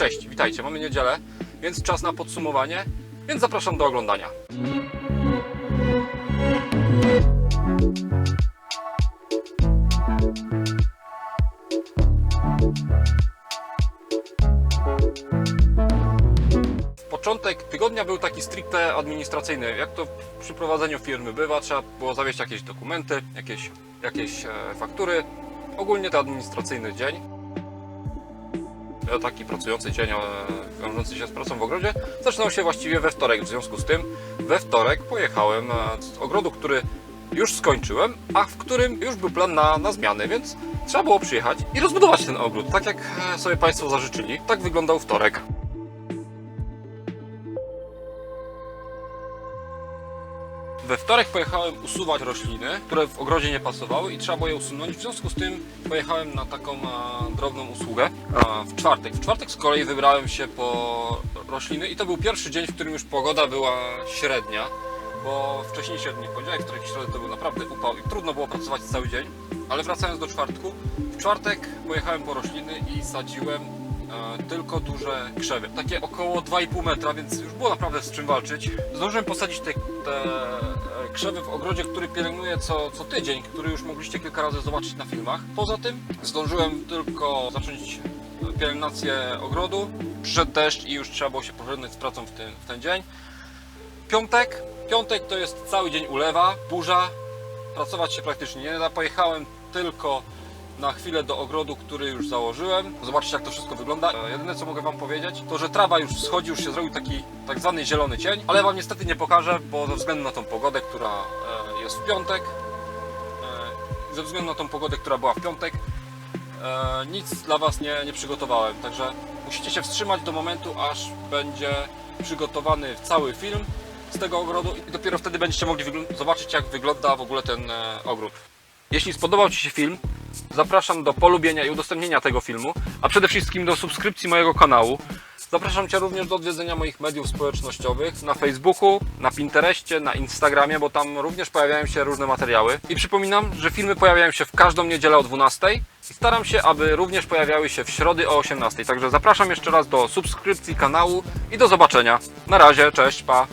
Cześć, witajcie, mamy niedzielę, więc czas na podsumowanie, więc zapraszam do oglądania. Początek tygodnia był taki stricte administracyjny. Jak to przy prowadzeniu firmy bywa, trzeba było zawieźć jakieś dokumenty, jakieś, jakieś e, faktury. Ogólnie to administracyjny dzień. E, Taki pracujący e, wiążący się z pracą w ogrodzie, zaczynał się właściwie we wtorek. W związku z tym we wtorek pojechałem e, z ogrodu, który już skończyłem, a w którym już był plan na, na zmiany, więc trzeba było przyjechać i rozbudować ten ogród, tak jak e, sobie Państwo zażyczyli. Tak wyglądał wtorek. We wtorek pojechałem usuwać rośliny, które w ogrodzie nie pasowały i trzeba było je usunąć. W związku z tym pojechałem na taką e, drobną usługę e, w czwartek. W czwartek z kolei wybrałem się po rośliny i to był pierwszy dzień, w którym już pogoda była średnia, bo wcześniejszy dni, poniedziałek, wtorek i środę to był naprawdę upał i trudno było pracować cały dzień. Ale wracając do czwartku, w czwartek pojechałem po rośliny i sadziłem tylko duże krzewy. Takie około 2,5 metra, więc już było naprawdę z czym walczyć. Zdążyłem posadzić te, te e, krzewy w ogrodzie, który pielęgnuję co, co tydzień, który już mogliście kilka razy zobaczyć na filmach. Poza tym zdążyłem tylko zacząć pielęgnację ogrodu. Przyszedł deszcz i już trzeba było się pożegnać z pracą w ten, w ten dzień. Piątek. Piątek to jest cały dzień ulewa, burza. Pracować się praktycznie nie da. Pojechałem tylko na chwilę do ogrodu, który już założyłem. Zobaczcie jak to wszystko wygląda. E, Jedyne co mogę Wam powiedzieć, to że trawa już wschodzi, już się zrobił taki tak zwany zielony cień, ale Wam niestety nie pokażę, bo ze względu na tą pogodę, która e, jest w piątek, e, ze względu na tą pogodę, która była w piątek, nic dla Was nie, nie przygotowałem. Także musicie się wstrzymać do momentu, aż będzie przygotowany cały film z tego ogrodu i dopiero wtedy będziecie mogli zobaczyć, jak wygląda w ogóle ten ogród. Jeśli spodobał Ci się film, zapraszam do polubienia i udostępnienia tego filmu, a przede wszystkim do subskrypcji mojego kanału. Zapraszam Cię również do odwiedzenia moich mediów społecznościowych na Facebooku, na Pinterestie, na Instagramie, bo tam również pojawiają się różne materiały. I przypominam, że filmy pojawiają się w każdą niedzielę o 12 i staram się, aby również pojawiały się w środy o 18. Także zapraszam jeszcze raz do subskrypcji kanału i do zobaczenia. Na razie, cześć, pa!